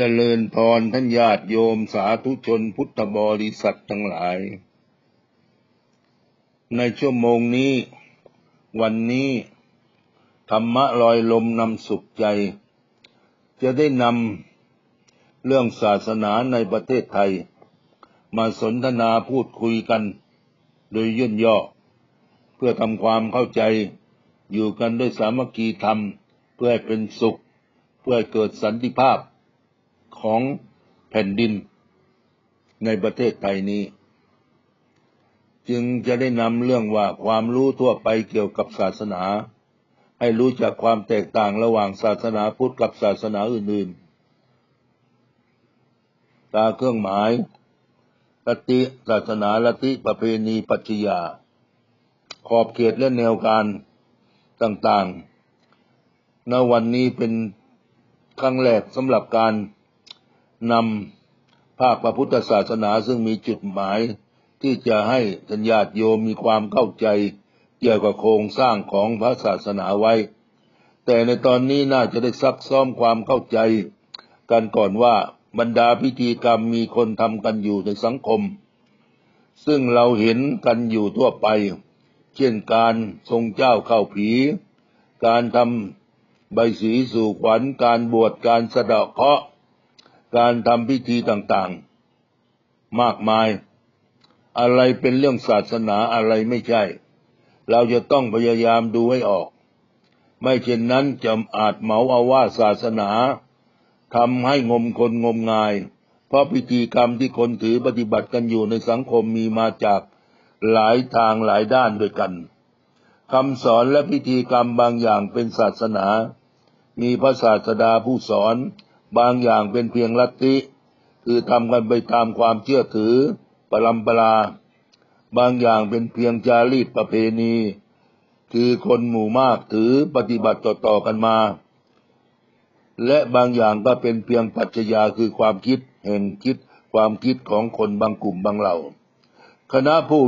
เจริญพรท่านญาติโยมสาธุชนพุทธบริษัททั้งหลาย ในชั่วโมงนี้ วันนี้ ธรรมะลอยลมนำสุขใจ จะได้นำเรื่องศาสนาในประเทศไทย มาสนทนาพูดคุยกัน โดยย่นย่อ เพื่อทำความเข้าใจ อยู่กันด้วยสามัคคีธรรม เพื่อให้เป็นสุข เพื่อให้เกิดสันติภาพ ของแผ่นดินในประเทศไทยนี้ จึงจะได้นำเรื่องว่าความรู้ทั่วไปเกี่ยวกับศาสนา ให้รู้จักความแตกต่างระหว่างศาสนาพุทธกับศาสนาอื่นๆ ตาเครื่องหมายลติศาสนาลติประเพณีปัจจยา ขอบเขตและแนวการต่างๆ ณวันนี้เป็นครั้งแรกสำหรับการ นำภาคพระพุทธศาสนาซึ่งมีจุดหมาย ที่จะให้สัญญาติโยมมีความเข้าใจ เกี่ยวกับโครงสร้างของพระศาสนาไว้ แต่ในตอนนี้น่าจะได้ซักซ้อมความเข้าใจ กันก่อนว่าบรรดาพิธีกรรมมีคนทำกันอยู่ในสังคม ซึ่งเราเห็นกันอยู่ทั่วไป เช่นการทรงเจ้าเข้าผี การทำใบสีสู่ขวัญการบวชการสะเดาะเคราะห์ การทำพิธีต่างๆ มากมาย อะไรเป็นเรื่องศาสนาอะไรไม่ใช่ เราจะต้องพยายามดูให้ออก ไม่เช่นนั้นจะอาจเหมาเอาว่าศาสนาทำให้งมคนงมงาย เพราะพิธีกรรมที่คนถือปฏิบัติกันอยู่ในสังคมมีมาจากหลายทางหลายด้านด้วยกันคำสอนและพิธีกรรมบางอย่างเป็นศาสนา มีพระศาสดาผู้สอน บางอย่างเป็นเพียงลัทธิ คือทำกันไปตามความเชื่อถือปรำปรา บางอย่างเป็นเพียงจารีตประเพณี คือคนหมู่มากถือปฏิบัติต่อๆกันมา และบางอย่างก็เป็นเพียงปัจจัยาคือความคิดแห่งคิดความคิดของคนบางกลุ่มบางเหล่า คณะผู้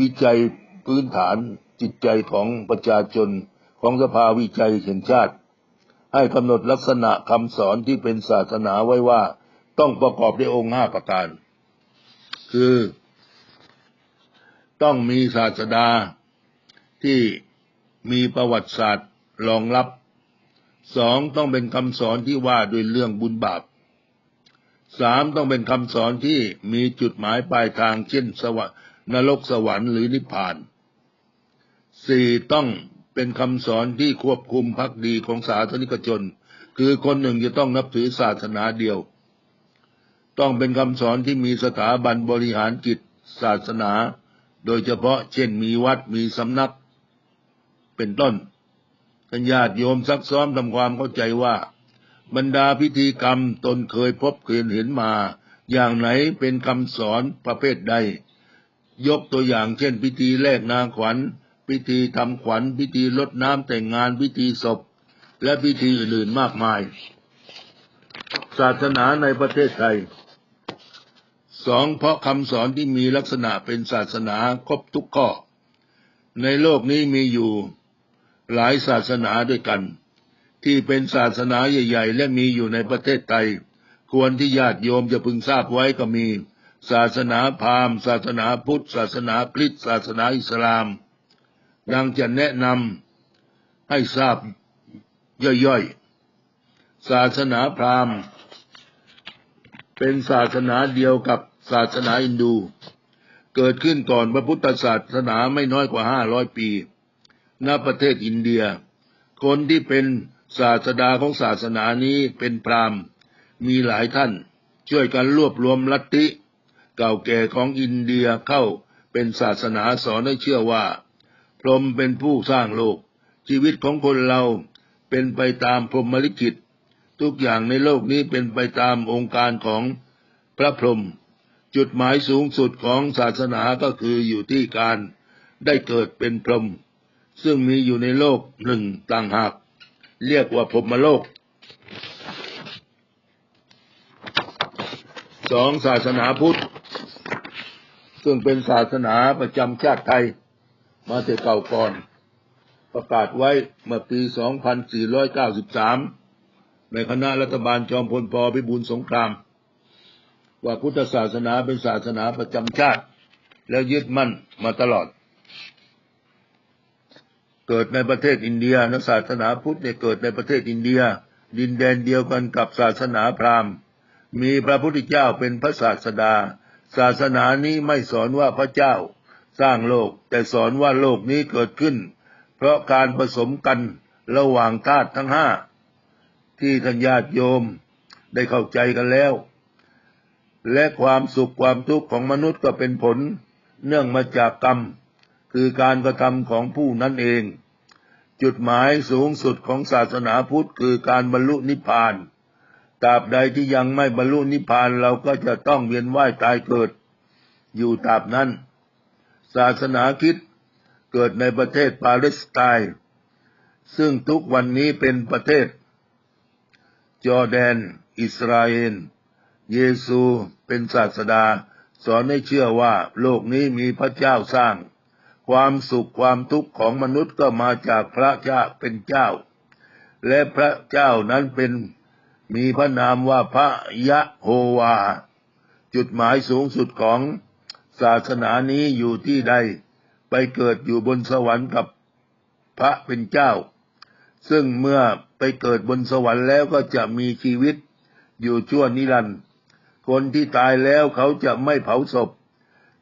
วิจัยพื้นฐานจิตใจของประชาชนของสภาวิจัยแห่งชาติ ให้กำหนดลักษณะคำสอนที่เป็นศาสนาไว้ว่า ต้องประกอบด้วยองค์ห้าประการ คือ ต้องมีศาสดาที่มีประวัติศาสตร์รองรับสองต้องเป็นคำสอนที่ว่าด้วยเรื่องบุญบาปสามต้องเป็นคำสอนที่มีจุดหมายปลายทางเช่นสวรรค์นรกสวรรค์หรือนิพพานสี่ต้อง เป็นคำสอนที่ควบคุมพักดีของสาธนิกชน คือคนหนึ่งจะต้องนับถือศาสนาเดียว ต้องเป็นคำสอนที่มีสถาบันบริหารกิจศาสนา โดยเฉพาะเช่นมีวัดมีสำนัก เป็นต้นทัญญาติโยมซักซ้อมทำความเข้าใจว่า บรรดาพิธีกรรมตนเคยพบเคยเห็นมา อย่างไหนเป็นคำสอนประเภทใด ยกตัวอย่างเช่นพิธีแลกนาขวัญ พิธีทำขวัญพิธีลดน้ำแต่งงานพิธีศพ และพิธีอื่นๆมากมาย ศาสนาในประเทศไทยสองเพราะคำสอนที่มีลักษณะเป็นศาสนาครบทุกข้อ ในโลกนี้มีอยู่หลายศาสนาด้วยกัน ที่เป็นศาสนาใหญ่ ๆ และมีอยู่ในประเทศไทย ควรที่ญาติโยมจะพึงทราบไว้ก็มี ศาสนาพราหมณ์ ศาสนาพุทธ ศาสนาคริสต์ศาสนาอิสลาม ดังจะแนะนำให้ทราบย่อยๆ ศาสนาพราหมณ์เป็นศาสนาเดียวกับศาสนาอินดู เกิดขึ้นก่อนพระพุทธศาสนาไม่น้อยกว่าห้าร้อยปี ณ ประเทศอินเดีย คนที่เป็นศาสดาของศาสนานี้เป็นพราหมณ์ มีหลายท่าน ช่วยกันรวบรวมลัทธิเก่าแก่ของอินเดียเข้าเป็นศาสนาสอนให้เชื่อว่า พรหมเป็นผู้สร้างโลก ชีวิตของคนเราเป็นไปตามพรหมลิขิต ทุกอย่างในโลกนี้เป็นไปตามองค์การของพระพรหมจุดหมายสูงสุดของศาสนาก็คืออยู่ที่การได้เกิดเป็นพรหมซึ่งมีอยู่ในโลกหนึ่งต่างหาก เรียกว่าพรหมโลกสองศาสนาพุทธ ซึ่งเป็นศาสนาประจำชาติไทย มาแต่เก่าก่อน ประกาศไว้เมื่อปี 2493 ในคณะรัฐบาลจอมพลปพิบูลสงคราม ว่าพุทธศาสนาเป็นศาสนาประจำชาติ แล้วยึดมั่นมาตลอด เกิดในประเทศอินเดียนะศาสนาพุทธเนี่ยเกิดในประเทศอินเดีย ดินแดนเดียวกันกับศาสนาพราหมณ์ มีพระพุทธเจ้าเป็นพระศาสดา ศาสนานี้ไม่สอนว่าพระเจ้า สร้างโลก แต่สอนว่าโลกนี้เกิดขึ้น เพราะการผสมกันระหว่างธาตุทั้งห้าที่ท่านญาติโยมได้เข้าใจกันแล้ว และความสุขความทุกข์ของมนุษย์ก็เป็นผล เนื่องมาจากกรรม คือการกระทำของผู้นั้นเอง จุดหมายสูงสุดของศาสนาพุทธคือการบรรลุนิพพานตราบใดที่ยังไม่บรรลุนิพพานเราก็จะต้องเวียนว่ายตายเกิด อยู่ตราบนั้น ศาสนาคิดเกิดในประเทศปาเลสไตน์ซึ่งทุกวันนี้เป็นประเทศ จอร์แดน อิสราเอล เยซูเป็นศาสดา สอนให้เชื่อว่าโลกนี้มีพระเจ้าสร้าง ความสุขความทุกข์ของมนุษย์ก็มาจากพระเจ้าเป็นเจ้า และพระเจ้านั้นเป็นมีพระนามว่าพระยะโฮวา จุดหมายสูงสุดของ ศาสนานี้อยู่ที่ใดไปเกิดอยู่บนสวรรค์กับพระเป็นเจ้า ซึ่งเมื่อไปเกิดบนสวรรค์แล้วก็จะมีชีวิตอยู่ชั่วนิรันดร์คนที่ตายแล้วเขาจะไม่เผาศพ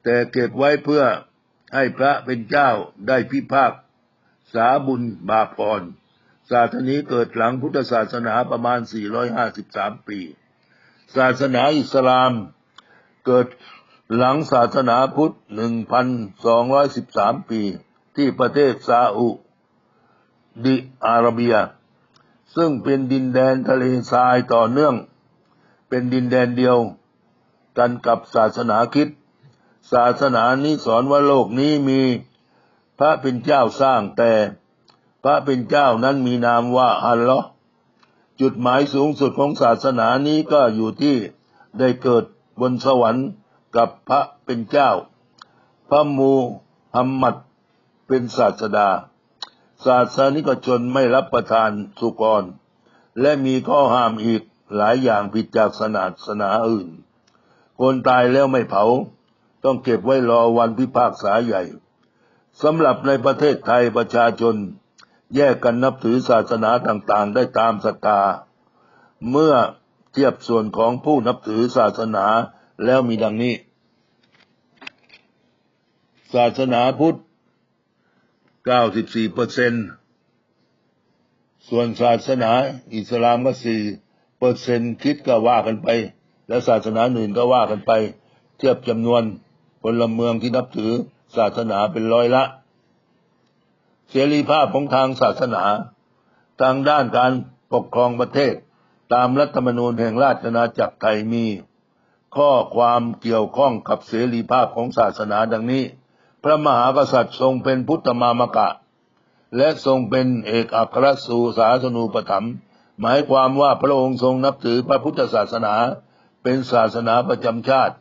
แต่เก็บไว้เพื่อให้พระเป็นเจ้าได้พิพากษาบุญบาปก่อนศาสนาเกิดหลังพุทธศาสนาประมาณ 453 ปี ศาสนาอิสลามเกิด หลังศาสนาพุทธ 1,213 ปี ที่ประเทศซาอุดิอาระเบีย ซึ่งเป็นดินแดนทะเลทรายต่อเนื่อง เป็นดินแดนเดียวกันกับศาสนาคริสต์ศาสนานี้สอนว่าโลกนี้มีพระเป็นเจ้าสร้างแต่ พระเป็นเจ้านั้นมีนามว่าอัลลอฮ์จุดหมายสูงสุดของศาสนานี้ก็อยู่ที่ได้เกิดบนสวรรค์ กับพระเป็นเจ้า พระมูฮัมมัดเป็นศาสดา ศาสนิกชนไม่รับประทานสุกร และมีข้อห้ามอีกหลายอย่างผิดจากศาสนาอื่น คนตายแล้วไม่เผา ต้องเก็บไว้รอวันพิพากษาใหญ่สำหรับในประเทศไทยประชาชน แยกกันนับถือศาสนาต่างๆ ได้ตามศรัทธา เมื่อเทียบส่วนของผู้นับถือศาสนา แล้วมีดังนี้ ศาสนาพุทธ 94เปอร์เซนส่วนศาสนาอิสลามก็4เปอร์เซนคิดก็ว่ากันไป และศาสนาอื่นก็ว่ากันไป เทียบจำนวนพลเมืองที่นับถือศาสนาเป็นร้อยละ เสรีภาพของทางศาสนา ทางด้านการปกครองประเทศ ตามรัฐธรรมนูญแห่งราชอาณาจักรไทยมี ข้อความเกี่ยวข้องกับเสรีภาพของศาสนาดังนี้ พระมหากษัตริย์ทรงเป็นพุทธมามกะ และทรงเป็นเอกอัครสูสาสนูปถัมภ์หมายความว่าพระองค์ทรงนับถือพระพุทธศาสนา เป็นศาสนาประจำชาติ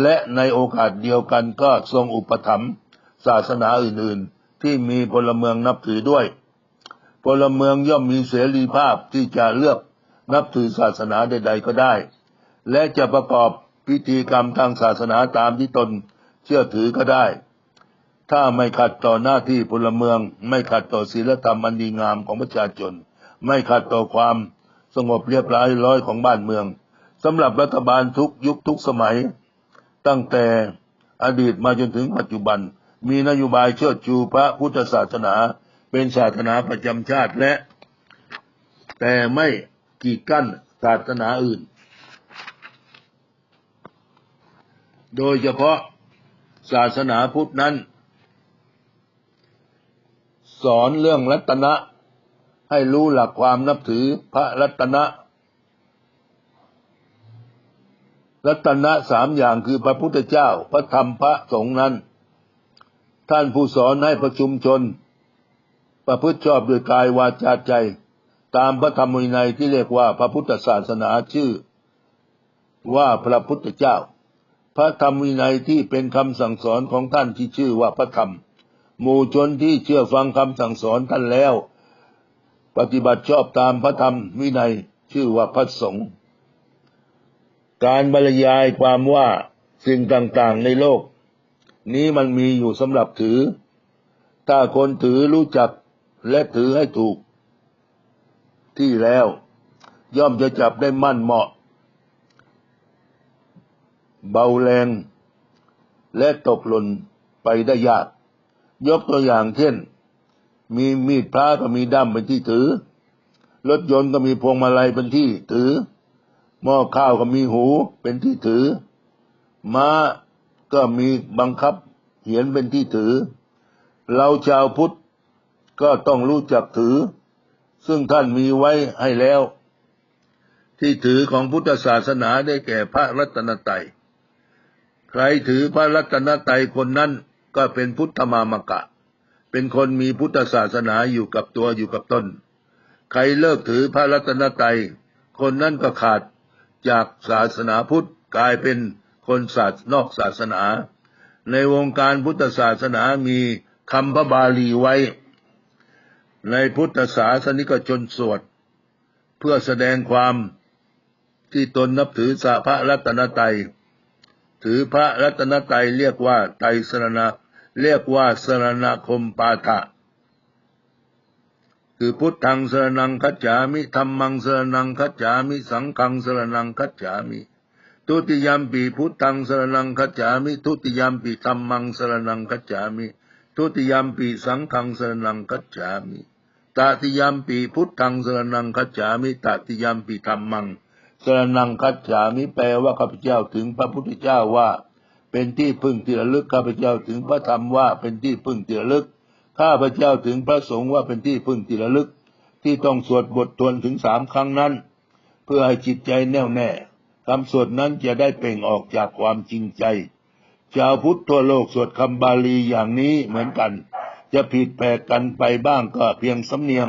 และในโอกาสเดียวกันก็ทรงอุปถัมภ์ศาสนาอื่นๆ ที่มีพลเมืองนับถือด้วย พลเมืองย่อมมีเสรีภาพที่จะเลือกนับถือศาสนาใด ๆ ก็ได้ และจะประกอบพิธีกรรมทางศาสนาตามที่ตนเชื่อถือก็ได้ ถ้าไม่ขัดต่อหน้าที่พลเมือง ไม่ขัดต่อศีลธรรมอันดีงามของประชาชน ไม่ขัดต่อความสงบเรียบร้อยร้อยของบ้านเมืองสำหรับรัฐบาลทุกยุคทุกสมัย ตั้งแต่อดีตมาจนถึงปัจจุบัน มีนโยบายเชิดชูพระพุทธศาสนา เป็นศาสนาประจำชาติและ แต่ไม่กีดกั้นศาสนาอื่น โดยเฉพาะศาสนาพุทธนั้น สอนเรื่องรัตนะ ให้รู้หลักความนับถือพระรัตนะ รัตนะสามอย่างคือพระพุทธเจ้า พระธรรมพระสงฆ์นั้น ท่านผู้สอนให้ประชุมชน ประพฤติชอบด้วยกายวาจาใจ ตามพระธรรมวินัยที่เรียกว่าพระพุทธศาสนาชื่อ ว่าพระพุทธเจ้า ระธรรมวินัยที่เป็นคำสั่งสอนของท่านที่ชื่อว่าพระธรรม หมู่ชนที่เชื่อฟังคำสั่งสอนท่านแล้ว ปฏิบัติชอบตามพระธรรมวินัยชื่อว่าพระสงฆ์การบรรยายความว่าสิ่งต่างๆในโลก นี้มันมีอยู่สำหรับถือ ถ้าคนถือรู้จักและถือให้ถูก ที่แล้วย่อมจะจับได้มั่นเหมาะ เบาแรง และตกหล่นไปได้ยาก ยกตัวอย่างเช่น มีมีดพระก็มีด้ามเป็นที่ถือ รถยนต์ก็มีพวงมาลัยเป็นที่ถือ หม้อข้าวก็มีหูเป็นที่ถือ ม้าก็มีบังคับเหียนเป็นที่ถือ เราชาวพุทธก็ต้องรู้จักถือ ซึ่งท่านมีไว้ให้แล้ว ที่ถือของพุทธศาสนาได้แก่พระรัตนตรัย ใครถือพระรัตนตรัยคนนั้นก็เป็นพุทธมามกะ เป็นคนมีพุทธศาสนาอยู่กับตัวอยู่กับตน ใครเลิกถือพระรัตนตรัยคนนั้นก็ขาดจากศาสนาพุทธกลายเป็นคนศาสนอกศาสนา ในวงการพุทธศาสนามีคำพระบาลีไว้ ในพุทธศาสนิกชนสวด เพื่อแสดงความที่ตนนับถือสาพระรัตนตรัย ถือพระรัตนตรัยเรียกว่าไตรสรณะ เรียกว่าสรณคมปาฐะคือพุทธังสรนังคัจฉามิธรรมังสรนังคัจฉามิสังฆังสรนังคัจฉามิทุติยมปีพุทธังสรนังคัจฉามิทุติยมปีธรรมังสรนังคัจฉามิทุติยมปีสังฆังสรนังคัจฉามิตติยมปีพุทธังสรนังคัจฉามิตติยมปีธรรมัง สรนังคัจฉามิแปลว่าข้าพเจ้าถึงพระพุทธเจ้าว่า เป็นที่พึ่งที่ระลึกข้าพเจ้าถึงพระธรรมว่าเป็นที่พึ่งที่ระลึก ข้าพเจ้าถึงพระสงฆ์ว่าเป็นที่พึ่งที่ระลึก ที่ต้องสวดบททวนถึงสามครั้งนั้น เพื่อให้จิตใจแน่วแน่คำสวดนั้นจะได้เปล่งออกจากความจริงใจ ชาวพุทธทั่วโลกสวดคำบาลีอย่างนี้เหมือนกัน จะผิดแปลกกันไปบ้างก็เพียงสำเนียง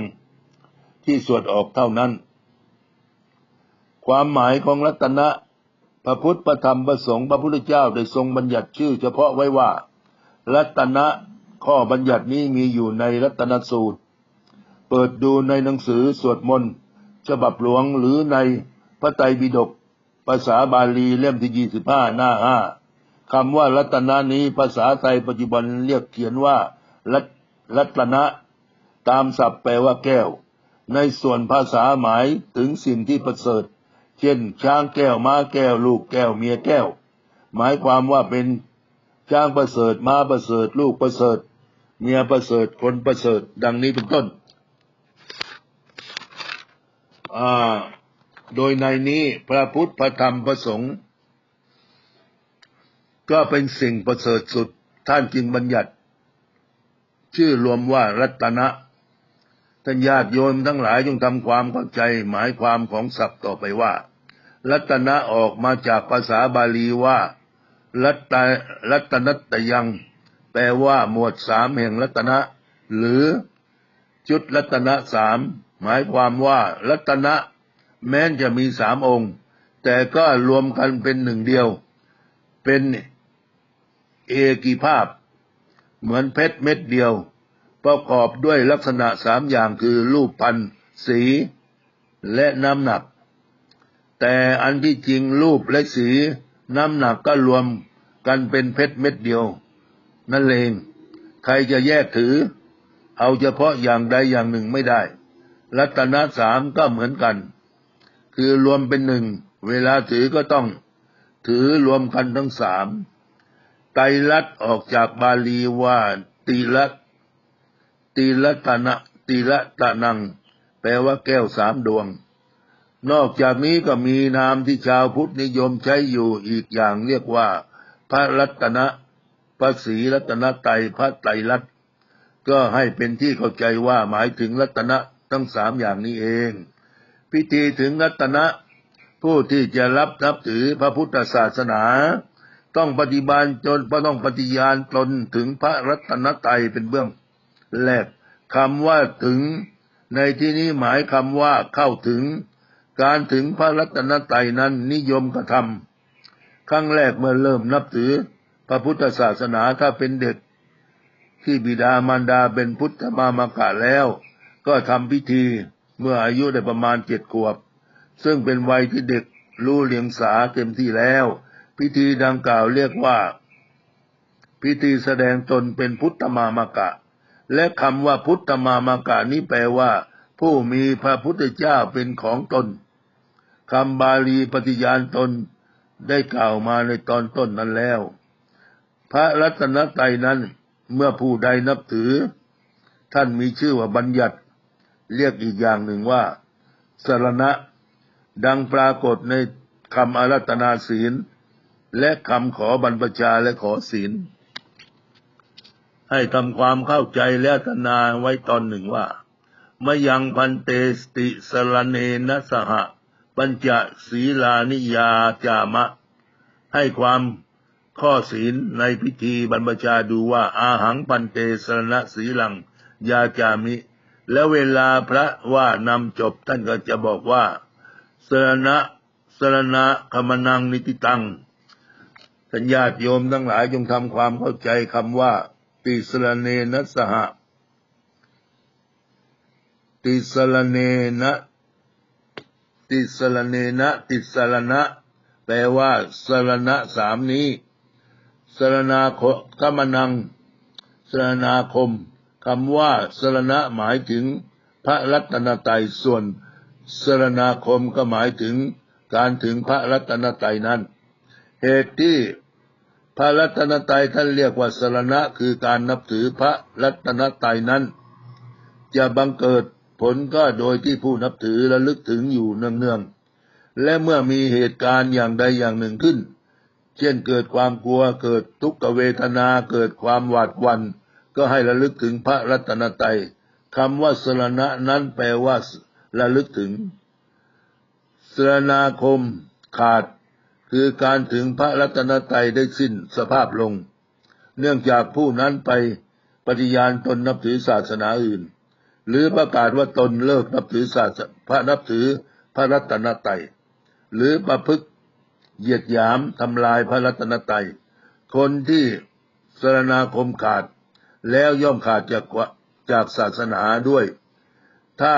ที่สวดออกเท่านั้น ความหมายของรัตนะพระพุทธประธรรมประสงค์พระพุทธเจ้าได้ทรงบัญญัติชื่อเฉพาะไว้ว่า รัตนะข้อบัญญัตินี้มีอยู่ในรัตนสูตร เปิดดูในหนังสือสวดมนต์ฉบับหลวงหรือในพระไตรปิฎกภาษาบาลีเล่มที่ยี่สิบห้าหน้าห้าคำว่ารัตนะนี้ภาษาไทยปัจจุบันเรียกเขียนว่ารัตรัตนะ ตามศัพท์แปลว่าแก้ว ในส่วนภาษาหมายถึงสิ่งที่ประเสริฐ เช่น ช้างแก้วม้าแก้ว ลูกแก้วเมียแก้ว หมายความว่าเป็นช้างประเสริฐม้าประเสริฐ ลูกประเสริฐ เมียประเสริฐคนประเสริฐ ดังนี้เป็นต้นโดยในนี้พระพุทธพระธรรมพระสงฆ์ก็เป็นสิ่งประเสริฐสุดท่านจึงบัญญัติ ชื่อรวมว่ารัตนะท่านญาติโยมทั้งหลายจงทำความเข้าใจหมายความของศัพท์ต่อไปว่า รัตนะออกมาจากภาษาบาลีว่า รัตรัตนัตยัง แปลว่าหมวดสามแห่งรัตนะ หรือจุดรัตนะสามหมายความว่ารัตนะ แม้นจะมีสามองค์ แต่ก็รวมกันเป็นหนึ่งเดียว เป็นเอกีภาพ เหมือนเพชรเม็ดเดียว ประกอบด้วยลักษณะสามอย่างคือรูปพันธ์สี และน้ำหนัก แต่อันที่จริงรูปและสีน้ำหนักก็รวมกันเป็นเพชรเม็ดเดียว นั่นเองใครจะแยกถือ เอาเฉพาะอย่างใดอย่างหนึ่งไม่ได้ รัตนะสามก็เหมือนกัน คือรวมเป็นหนึ่ง เวลาถือก็ต้อง ถือรวมกันทั้งสามไตรลัดออกจากบาลีว่าตีลัตตีลัตนะตีละตะนัง แปลว่าแก้วสามดวง นอกจากนี้ก็มีนามที่ชาวพุทธนิยมใช้อยู่อีกอย่างเรียกว่า พระรัตนะพระศรีรัตนไตรพระไตรลัตน์ก็ให้เป็นที่เข้าใจว่าหมายถึงรัตนะทั้งสามอย่างนี้เอง พิธีถึงรัตนะ ผู้ที่จะรับนับถือพระพุทธศาสนา ต้องปฏิบัติจนต้องปฏิญาณตนถึงพระรัตนตรัยเป็นเบื้องแรกคำว่าถึง ในที่นี้หมายคำว่าเข้าถึง การถึงพระรัตนตรัยนั้นนิยมกระทำครั้งแรกเมื่อเริ่มนับถือพระพุทธศาสนาถ้าเป็นเด็ก ที่บิดามารดาเป็นพุทธมามากะแล้ว ก็ทำพิธีเมื่ออายุได้ประมาณเจ็ดขวบ ซึ่งเป็นวัยที่เด็กรู้เลียงสาเต็มที่แล้ว พิธีดังกล่าวเรียกว่า พิธีแสดงตนเป็นพุทธมามกะ และคำว่าพุทธมามกะนี้แปลว่า ผู้มีพระพุทธเจ้าเป็นของตน คำบาลีปฏิญาณตนได้กล่าวมาในตอนต้นนั้นแล้ว พระรัตนตรัยนั้นเมื่อผู้ใดนับถือ ท่านมีชื่อว่าบัญญัติ เรียกอีกอย่างหนึ่งว่าสรณะ ดังปรากฏในคำอารัตนาศีล และคำขอบรรพชาและขอศีล ให้ทำความเข้าใจและทนาไว้ตอนหนึ่งว่ามยังพันเตสติสรเนนสหะ ปัญจศีลานิยาจามะ ให้ความข้อศีลในพิธีบรรพชาดูว่าอาหังปันเตสรณะศีลังยาจามิ แล้วเวลาพระว่านำจบท่านก็จะบอกว่าสรณะสรณะคมนังนิติตังสัญญาติโยมทั้งหลายจงทำความเข้าใจคำว่า ติสรเนนะสหะติสรเนนะ ติสรเนนะติสรณะ แปลว่าสรณะสามนี้สรณาคกมนังสรณาคมคำว่าสรณะหมายถึงพระรัตนตรัยส่วนสรณาคมก็หมายถึงการถึงพระรัตนตรัยนั้น เหตุที่พระรัตนตรัยท่านเรียกว่าสรณะคือการนับถือพระรัตนตรัยนั้น จะบังเกิด ผลก็โดยที่ผู้นับถือระลึกถึงอยู่เนืองๆ และเมื่อมีเหตุการณ์อย่างใดอย่างหนึ่งขึ้น เช่นเกิดความกลัวเกิดทุกขเวทนาเกิดความหวาดหวัน่นก็ให้ระลึกถึงพระรัตนตรัยคำว่าสรณะนั้นแปลว่าระลึกถึงสรณาคมขาด คือการถึงพระรัตนตรัยได้สิ้นสภาพลง เนื่องจากผู้นั้นไปปฏิญาณตนนับถือศาสนาอื่น หรือประกาศว่าตนเลิกนับถือศาสพระนับถือพระรัตนตรัยหรือประพฤกเหยียดหยามทำลายพระรัตนตรัยคนที่สรณาคมขาดแล้วย่อมขาดจากจากศาสนาด้วย ถ้า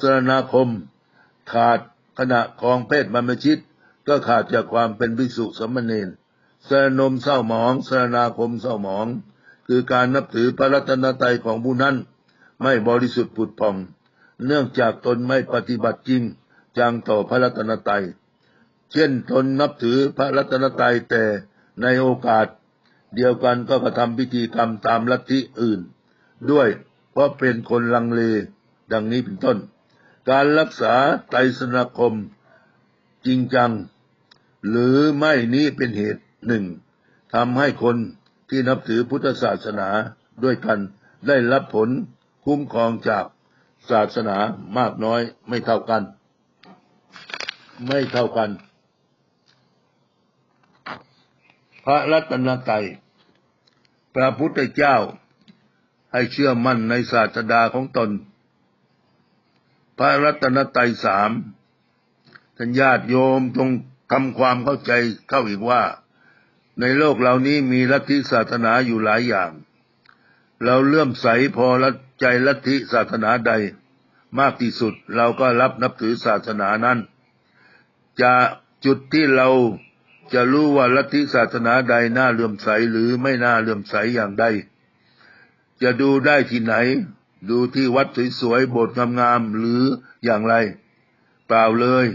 สรณาคมขาดขณะคองเพศบรรพชิต ก็ขาดจากความเป็นภิกษุสมณเณรสรนมเศร้าหมองสรณาคมเศร้าหมอง คือการนับถือพระรัตนตรัยของผู้นั้น ไม่บริสุทธิ์ผุดผ่อง เนื่องจากตนไม่ปฏิบัติจริงจังต่อพระรัตนตรัย เช่นตนนับถือพระรัตนตรัยแต่ในโอกาส เดียวกันก็กระทำพิธีกรรมตามลัทธิอื่น ด้วยเพราะเป็นคนลังเลดังนี้เป็นต้น การรักษาไตรสนาคมจริงจัง หรือไม่นี้เป็นเหตุหนึ่งทำให้คนที่นับถือพุทธศาสนาด้วยกันได้รับผล คุ้มครองจากศาสนามากน้อยไม่เท่ากัน ไม่เท่ากัน พระรัตนตรัยพระพุทธเจ้าให้เชื่อมั่นในศาสดาของตน พระรัตนตรัยสามท่านญาติโยมจงทำความเข้าใจเข้าอีกว่า ในโลกเหล่านี้มีลัทธิศาสนาอยู่หลายอย่าง เราเลื่อมใสพอละใจลัทธิศาสนาใด มากที่สุดเราก็รับนับถือศาสนานั้น จะจุดที่เราจะรู้ว่าลัทธิศาสนาใดน่าเลื่อมใสหรือไม่น่าเลื่อมใสอย่างใด จะดูได้ที่ไหน ดูที่วัดสวยๆโบสถ์งามๆหรืออย่างไร เปล่าเลย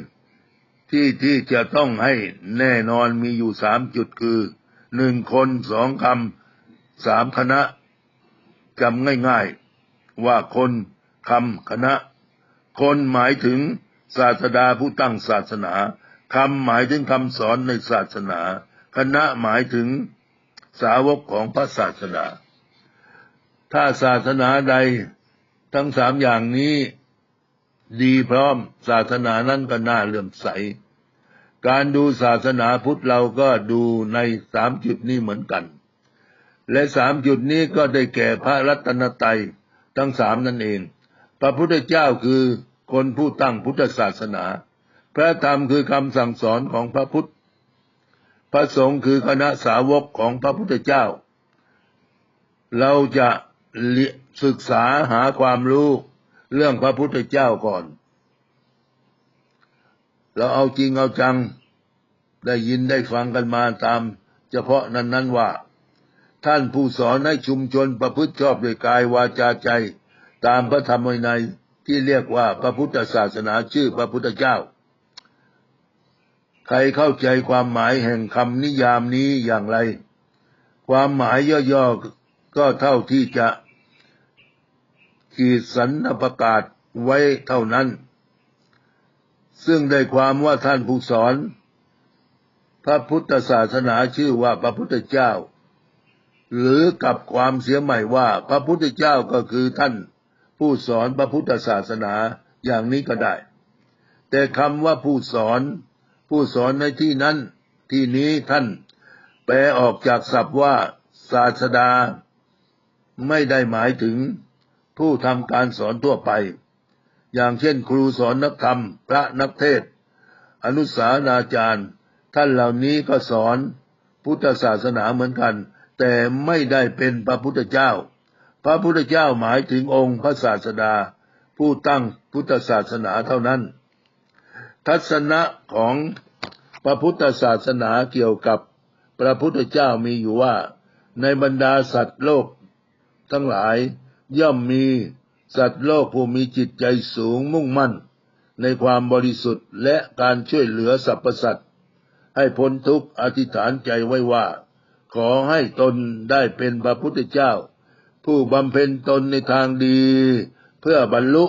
ที่ที่จะต้องให้แน่นอนมีอยู่สามจุดคือหนึ่งคนสองคำสามคณะ จำง่ายๆ ว่าคนคำคณะ คนหมายถึงศาสดาผู้ตั้งศาสนาคำหมายถึงคำสอนในศาสนา คณะหมายถึงสาวกของพระศาสนาถ้าศาสนาใดทั้งสามอย่างนี้ดีพร้อมศาสนานั้นก็น่าเลื่อมใส การดูศาสนาพุทธเราก็ดูในสามจุดนี้เหมือนกัน และสามจุดนี้ก็ได้แก่พระรัตนตรัยทั้งสามนั่นเอง พระพุทธเจ้าคือคนผู้ตั้งพุทธศาสนา พระธรรมคือคำสั่งสอนของพระพุทธ พระสงฆ์คือคณะสาวกของพระพุทธเจ้า เราจะศึกษาหาความรู้เรื่องพระพุทธเจ้าก่อน เราเอาจริงเอาจังได้ยินได้ฟังกันมาตาม เฉพาะนั้นนั้นว่า ท่านผู้สอนให้ชุมชนประพฤติชอบด้วยกายวาจาใจ ตามพระธรรมวินัยที่เรียกว่าพระพุทธศาสนาชื่อพระพุทธเจ้า ใครเข้าใจความหมายแห่งคำนิยามนี้อย่างไร ความหมายย่อๆก็เท่าที่จะขีดสันประกาศไว้เท่านั้น ซึ่งได้ความว่าท่านผู้สอน พระพุทธศาสนาชื่อว่าพระพุทธเจ้า หรือกับความเสียใหม่ว่าพระพุทธเจ้าก็คือท่านผู้สอนพระพุทธศาสนาอย่างนี้ก็ได้ แต่คำว่าผู้สอน ผู้สอนในที่นั้น ที่นี้ท่าน แปลออกจากศัพท์ว่า ศาสดา ไม่ได้หมายถึง ผู้ทำการสอนทั่วไป อย่างเช่น ครูสอนนักธรรม พระนักเทศ อนุสานาจารย์ ท่านเหล่านี้ก็สอน พุทธศาสนาเหมือนกัน แต่ไม่ได้เป็นพระพุทธเจ้า พระพุทธเจ้าหมายถึงองค์พระศาสดา ผู้ตั้งพุทธศาสนาเท่านั้น ทัศนะของพระพุทธศาสนาเกี่ยวกับพระพุทธเจ้ามีอยู่ว่า ในบรรดาสัตว์โลก ทั้งหลายย่อมมีสัตว์โลกผู้มีจิตใจสูงมุ่งมั่น ในความบริสุทธิ์และการช่วยเหลือสรรพสัตว์ให้พ้นทุกข์อธิษฐานใจไว้ว่า ขอให้ตนได้เป็นพระพุทธเจ้า ผู้บำเพ็ญตนในทางดี เพื่อบรรลุ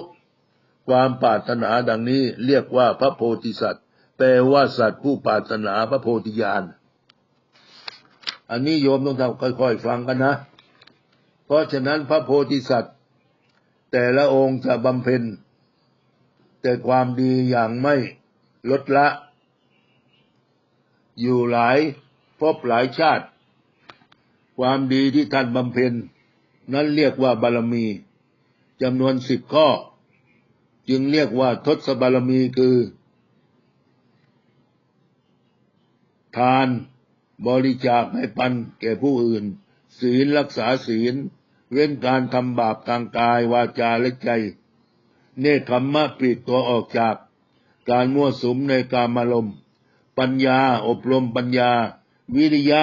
ความปรารถนาดังนี้เรียกว่าพระโพธิสัตว์แปลว่าสัตว์ผู้ปรารถนาพระโพธิญาณอันนี้โยมต้องทำค่อยๆฟังกันนะ เพราะฉะนั้นพระโพธิสัตว์ แต่ละองค์จะบำเพ็ญ แต่ความดีอย่างไม่ลดละ อยู่หลายพบหลายชาติ ความดีที่ท่านบำเพ็ญ นั้นเรียกว่าบารมีจำนวนสิบข้อ จึงเรียกว่าทศบารมีคือ ทานบริจาคให้ปันแก่ผู้อื่น ศีลรักษาศีล เว้นการทำบาปทางกายวาจาและใจ เนคขมมะปลีกตัวออกจาก การมั่วสุมในกามารมปัญญาอบรมปัญญา วิริยะ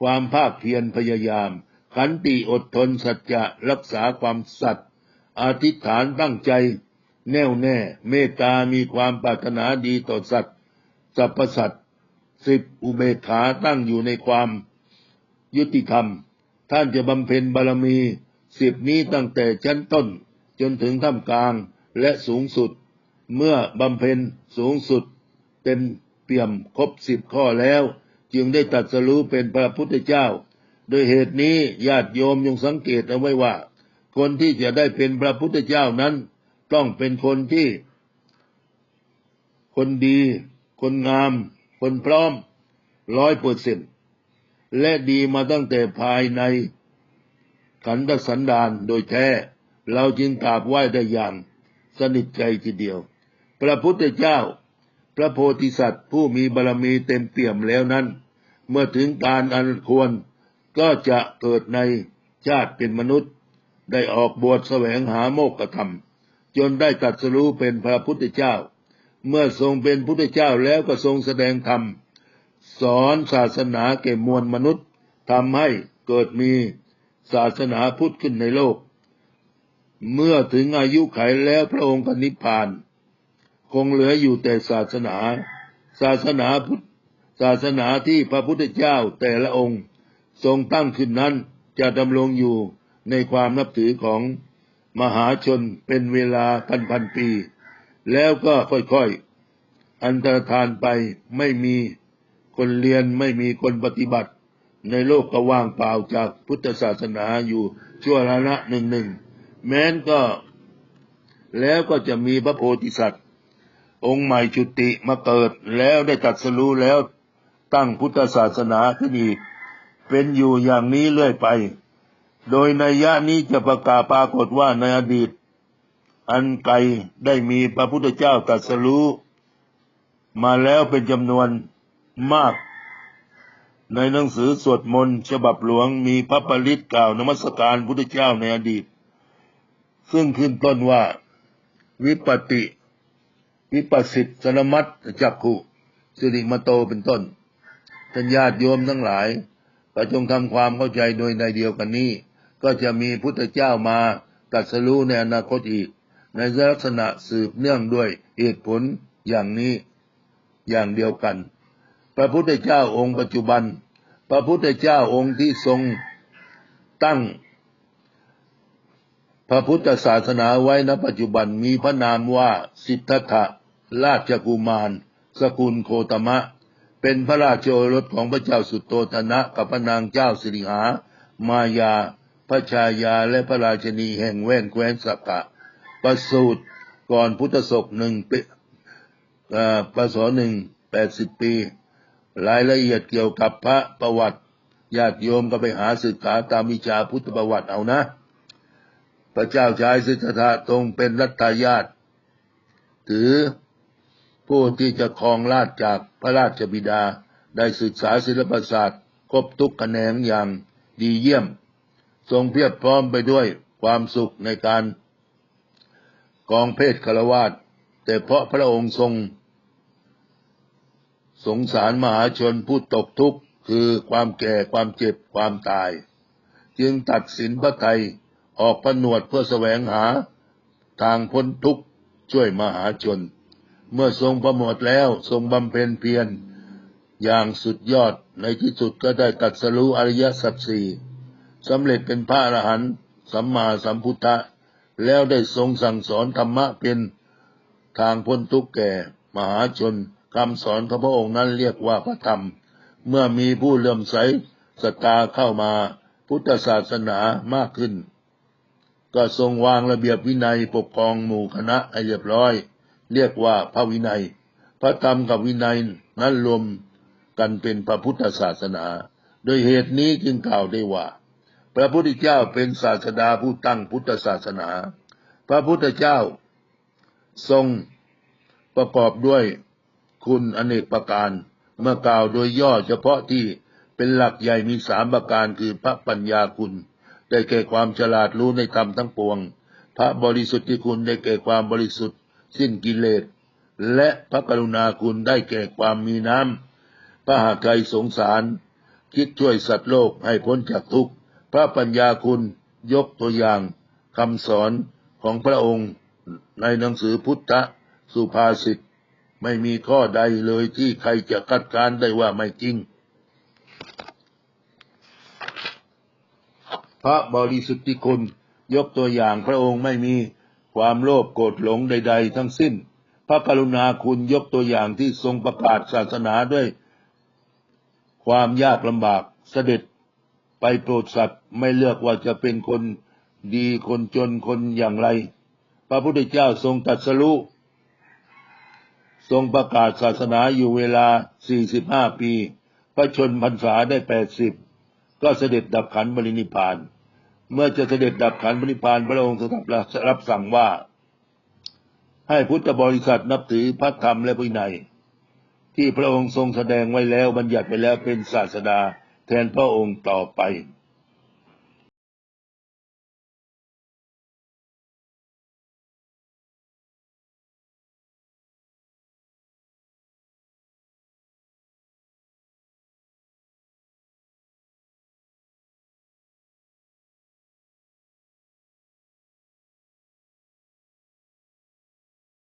ความภาคเพียรพยายาม ขันติอดทนสัจจะรักษาความสัตย์อธิษฐานตั้งใจ แน่วแน่ เมตตามีความปรารถนาดีต่อสัตว์สรรพสัตสิบอุเบกขาตั้งอยู่ในความยุติธรรม ท่านจะบำเพ็ญบารมีสิบนี้ตั้งแต่ชั้นต้น จนถึงท่ามกลางและสูงสุด เมื่อบำเพ็ญสูงสุด เต็มเปี่ยมครบสิบข้อแล้ว จึงได้ตัดสรู้เป็นพระพุทธเจ้า โดยเหตุนี้ญาติโยมยงสังเกตเอาไว้ว่า คนที่จะได้เป็นพระพุทธเจ้านั้น ต้องเป็นคนที่ คนดี คนงาม คนพร้อมร้อยเปอร์เซ็นต์และดีมาตั้งแต่ภายในขันธสันดานโดยแท้ เราจึงกราบไหว้ได้อย่าง สนิทใจทีเดียว พระพุทธเจ้า พระโพธิสัตว์ผู้มีบารมีเต็มเปี่ยมแล้วนั้น เมื่อถึงการอันควร ก็จะเกิดในชาติเป็นมนุษย์ ได้ออกบวชแสวงหาโมกขธรรม จนได้ตัดสรู้เป็นพระพุทธเจ้า เมื่อทรงเป็นพุทธเจ้าแล้วก็ทรงแสดงธรรม สอนศาสนาแก่มวลมนุษย์ทำให้เกิดมีศาสนาพุทธขึ้นในโลก เมื่อถึงอายุไขแล้วพระองค์ก็นิพพาน คงเหลืออยู่แต่ศาสนา ศาสนาพุทธ ศาสนาที่พระพุทธเจ้าแต่ละองค์ ทรงตั้งขึ้นนั้นจะดำรงอยู่ในความนับถือของมหาชนเป็นเวลาพันพันปี แล้วก็ค่อยๆ อันตรธานไปไม่มีคนเรียนไม่มีคนปฏิบัติ ในโลกก็ว่างเปล่าจากพุทธศาสนาอยู่ชั่วระยะหนึ่งหนึ่งแม้นก็แล้วก็จะมีพระโพธิสัตว์ องค์ใหม่จุติมาเกิดแล้วได้ตัดสรู้แล้ว ตั้งพุทธศาสนาขึ้นอีก เป็นอยู่อย่างนี้เรื่อยไป โดยในยะนี้จะประกาศปรากฏว่าในอดีต อันไกลได้มีพระพุทธเจ้าตรัสรู้มาแล้วเป็นจำนวนมาก ในหนังสือสวดมนต์ฉบับหลวงมีพระปริตกล่าวนมัสการพุทธเจ้าในอดีต ซึ่งขึ้นต้นว่าวิปติ วิปัสสิตสนมัตจักขุสิริมโตเป็นต้น ท่านญาติโยมทั้งหลายก็จงทำความเข้าใจโดยในเดียวกันนี้ ก็จะมีพุทธเจ้ามาตรัสรู้ในอนาคตอีก ในลักษณะสืบเนื่องด้วยเหตุผลอย่างนี้อย่างเดียวกัน พระพุทธเจ้าองค์ปัจจุบัน พระพุทธเจ้าองค์ที่ทรงตั้ง พระพุทธศาสนาไว้ณปัจจุบันมีพระนามว่าสิทธัตถะราชกุมาร สกุลโคตมะ เป็นพระราชโอรสของพระเจ้าสุโตธนะกับพระนางเจ้าสิริหามายา พระชายาและพระราชนีแห่งแว่นแคว้นสักกะ ประสูติก่อนพุทธศกหนึ่งปีอ่อปศหนึ่งแปดสิบปี รายละเอียดเกี่ยวกับพระประวัติญาติโยมก็ไปหาศึกษาตามวิชาพุทธประวัติเอานะ พระเจ้าชายสิทธัตถะทรงเป็นรัตายาตถือ ผู้ที่จะครองราชจากพระราชบิดาได้ศึกษาศิลปศาสตร์ ครบทุกแขนงอย่างดีเยี่ยม ทรงเพียบพร้อมไปด้วยความสุขในการกองเพศคารวาสแต่เพราะพระองค์ทรง สงสารมหาชนผู้ตกทุกข์คือความแก่ความเจ็บความตาย จึงตัดสินพระไทยออกผนวดเพื่อแสวงหา ทางพ้นทุกข์ช่วยมหาชน เมื่อทรงประโมทแล้วทรงบำเพ็ญเพียรอย่างสุดยอดในที่สุดก็ได้ตัดสรู้อริยสัจสี่สำเร็จเป็นพระอรหันต์สัมมาสัมพุทธะ แล้วได้ทรงสั่งสอนธรรมะเป็นทางพ้นทุกข์แก่ มหาชนคำสอนของพระองค์นั้นเรียกว่าพระธรรม เมื่อมีผู้เลื่อมใสศรัทธาเข้ามาพุทธศาสนามากขึ้น ก็ทรงวางระเบียบวินัยปกครองหมู่คณะให้เรียบร้อย เรียกว่าพระวินัย พระธรรมกับวินัยนั้นรวมกันเป็นพระพุทธศาสนา โดยเหตุนี้จึงกล่าวได้ว่า พระพุทธเจ้าเป็นศาสดาผู้ตั้งพุทธศาสนา พระพุทธเจ้า ทรงประกอบด้วยคุณอเนกประการ เมื่อกล่าวโดยย่อเฉพาะที่เป็นหลักใหญ่มีสามประการคือพระปัญญาคุณ ได้แก่ความฉลาดรู้ในธรรมทั้งปวง พระบริสุทธิคุณได้แก่ความบริสุทธิ์ สิ้นกิเลส และพระกรุณาคุณได้แก่ความมีน้ำพระหาไทยสงสาร คิดช่วยสัตว์โลกให้พ้นจากทุกข์ พระปัญญาคุณยกตัวอย่างคำสอนของพระองค์ในหนังสือพุทธสุภาษิตไม่มีข้อใดเลยที่ใครจะคัดค้านได้ว่าไม่จริง พระบริสุทธิคุณยกตัวอย่างพระองค์ไม่มี ความโลภโกรธหลงใด ๆ ทั้งสิ้น พระกรุณาคุณยกตัวอย่างที่ทรงประกาศศาสนาด้วย ความยากลำบากเสด็จไปโปรดสัตว์ไม่เลือกว่าจะเป็นคนดีคนจนคนอย่างไร พระพุทธเจ้าทรงตรัสรู้ทรงประกาศศาสนาอยู่เวลา 45 ปี พระชนพรรษาได้ 80 ก็เสด็จดับขันธ์บรินิพพาน เมื่อจะเสด็จดับขันพรินิพพานพระองค์ทรงรับสั่งว่า ให้พุทธบริษัทนับถือพระธรรมและวินัย ที่พระองค์ทรงแสดงไว้แล้วบัญญัติไปแล้วเป็นศาสดาแทนพระองค์ต่อไป